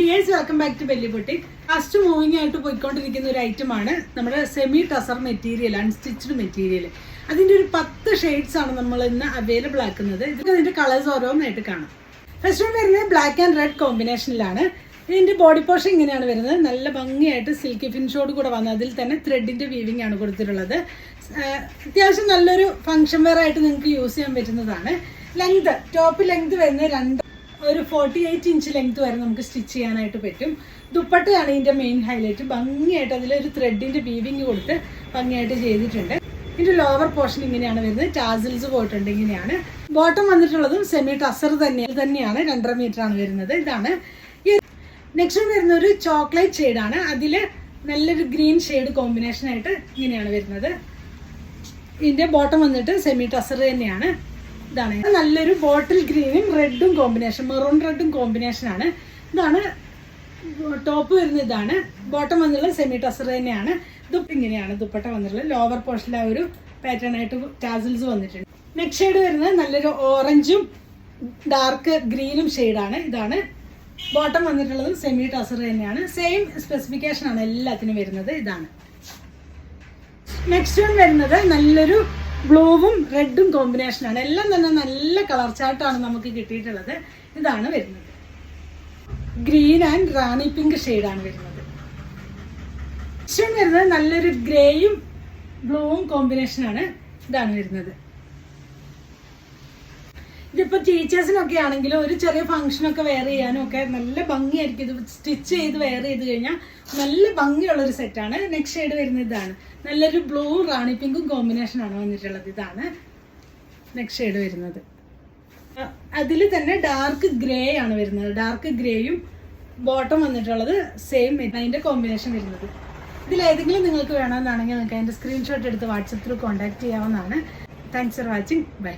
Dears welcome back to belly boutique. First moving ആയിട്ട് പോയിക്കൊണ്ടിരിക്കുന്ന ഒരു ഐറ്റം ആണ് നമ്മുടെ semi tussar material unstitched material അതിന്റെ ഒരു പത്ത് ഷെയ്ഡ്സ് ആണ് നമ്മൾ ഇന്ന് അവൈലബിൾ ആക്കുന്നത്. ഇതിന്റെ അതിന്റെ കളേഴ്സ് ഓരോന്നായിട്ട് കാണാം. ഫസ്റ്റ് വരുന്നത് ബ്ലാക്ക് ആൻഡ് റെഡ് കോമ്പിനേഷനിലാണ് ഇതിന്റെ ബോഡി പോർഷൻ ഇങ്ങനെയാണ് വരുന്നത്. നല്ല ഭംഗിയായിട്ട് സിൽക്കി ഫിനിഷോട് കൂടെ വന്ന് അതിൽ തന്നെ ത്രെഡിന്റെ വീവിംഗ് ആണ് കൊടുത്തിട്ടുള്ളത്. അത്യാവശ്യം നല്ലൊരു ഫംഗ്ഷൻ വെയർ ആയിട്ട് നിങ്ങൾക്ക് യൂസ് ചെയ്യാൻ പറ്റുന്നതാണ്. ലെങ്ത് ടോപ്പ് ലെങ്ത് വരുന്നത് രണ്ട് ഒരു ഫോർട്ടി എയ്റ്റ് ഇഞ്ച് ലെങ്ത് വരെ നമുക്ക് സ്റ്റിച്ച് ചെയ്യാനായിട്ട് പറ്റും. ദുപ്പട്ടയാണ് ഇതിന്റെ മെയിൻ ഹൈലൈറ്റ് ഭംഗിയായിട്ട് അതിലൊരു ത്രെഡിന്റെ വീവിങ് കൊടുത്ത് ഭംഗിയായിട്ട് ചെയ്തിട്ടുണ്ട്. ഇതിന്റെ ലോവർ പോർഷൻ ഇങ്ങനെയാണ് വരുന്നത്. ടാസിൽസ് പോയിട്ടുണ്ട് ഇങ്ങനെയാണ്. ബോട്ടം വന്നിട്ടുള്ളതും സെമി ടസർ തന്നെ തന്നെയാണ്. രണ്ടര മീറ്റർ ആണ് വരുന്നത്. ഇതാണ്. ഈ നെക്സ്റ്റ് വരുന്ന ഒരു ചോക്ലേറ്റ് ഷെയ്ഡാണ് അതിൽ നല്ലൊരു ഗ്രീൻ ഷെയ്ഡ് കോമ്പിനേഷൻ ആയിട്ട് ഇങ്ങനെയാണ് വരുന്നത്. ഇതിന്റെ ബോട്ടം വന്നിട്ട് സെമി ടസർ തന്നെയാണ്. ഇതാണ്. നല്ലൊരു ബോട്ടിൽ ഗ്രീനും റെഡും കോമ്പിനേഷൻ മെറൂൺ റെഡും കോമ്പിനേഷൻ ആണ്. ഇതാണ് ടോപ്പ് വരുന്ന ഇതാണ്. ബോട്ടം വന്നുള്ള സെമി ടസർ തന്നെയാണ്. ദുപ്പ ഇങ്ങനെയാണ് ദുപ്പട്ട വന്നിട്ടുള്ളത് ലോവർ പോർഷനിൽ ആ ഒരു പാറ്റേൺ ആയിട്ട് ടാസിൽസ് വന്നിട്ടുണ്ട്. നെക്സ്റ്റ് ഷെയ്ഡ് വരുന്നത് നല്ലൊരു ഓറഞ്ചും ഡാർക്ക് ഗ്രീനും ഷെയ്ഡാണ് ഇതാണ് ബോട്ടം വന്നിട്ടുള്ളതും സെമി ടസർ തന്നെയാണ്. സെയിം സ്പെസിഫിക്കേഷൻ ആണ് എല്ലാത്തിനും വരുന്നത്. ഇതാണ്. നെക്സ്റ്റ് വൺ വരുന്നത് നല്ലൊരു ബ്ലൂവും റെഡും കോമ്പിനേഷൻ ആണ്. എല്ലാം തന്നെ നല്ല കളർ ചാർട്ടാണ് നമുക്ക് കിട്ടിയിട്ടുള്ളത്. ഇതാണ് വരുന്നത്. ഗ്രീൻ ആൻഡ് റാണി പിങ്ക് ആണ് വരുന്നത്. വരുന്നത് നല്ലൊരു ഗ്രേയും ബ്ലൂവും കോമ്പിനേഷനാണ് ഇതാണ് വരുന്നത്. ഇതിപ്പോ ടീച്ചേഴ്സിനൊക്കെ ആണെങ്കിലും ഒരു ചെറിയ ഫംഗ്ഷനൊക്കെ വെയർ ചെയ്യാനും ഒക്കെ നല്ല ഭംഗിയായിരിക്കും. ഇത് സ്റ്റിച്ച് ചെയ്ത് വെയർ ചെയ്ത് കഴിഞ്ഞാൽ നല്ല ഭംഗിയുള്ള ഒരു സെറ്റാണ് നെക്സ്റ്റ് ഷെയ്ഡ് വരുന്ന ഇതാണ്. നല്ലൊരു ബ്ലൂ റാണി പിങ്കും കോമ്പിനേഷൻ ആണ് വന്നിട്ടുള്ളത്. ഇതാണ് നെക്സ്റ്റ് ഷെയ്ഡ് വരുന്നത്. അതിൽ തന്നെ ഡാർക്ക് ഗ്രേ ആണ് വരുന്നത്. ഡാർക്ക് ഗ്രേയും ബോട്ടം വന്നിട്ടുള്ളത് സെയിം അതിന്റെ കോമ്പിനേഷൻ വരുന്നത്. ഇതിൽ ഏതെങ്കിലും നിങ്ങൾക്ക് വേണമെന്നാണെങ്കിൽ നിങ്ങൾക്ക് അതിന്റെ സ്ക്രീൻഷോട്ട് എടുത്ത് വാട്സപ്പ് ത്രൂ കോൺടാക്ട് ചെയ്യാവുന്നതാണ്. Thanks for watching bye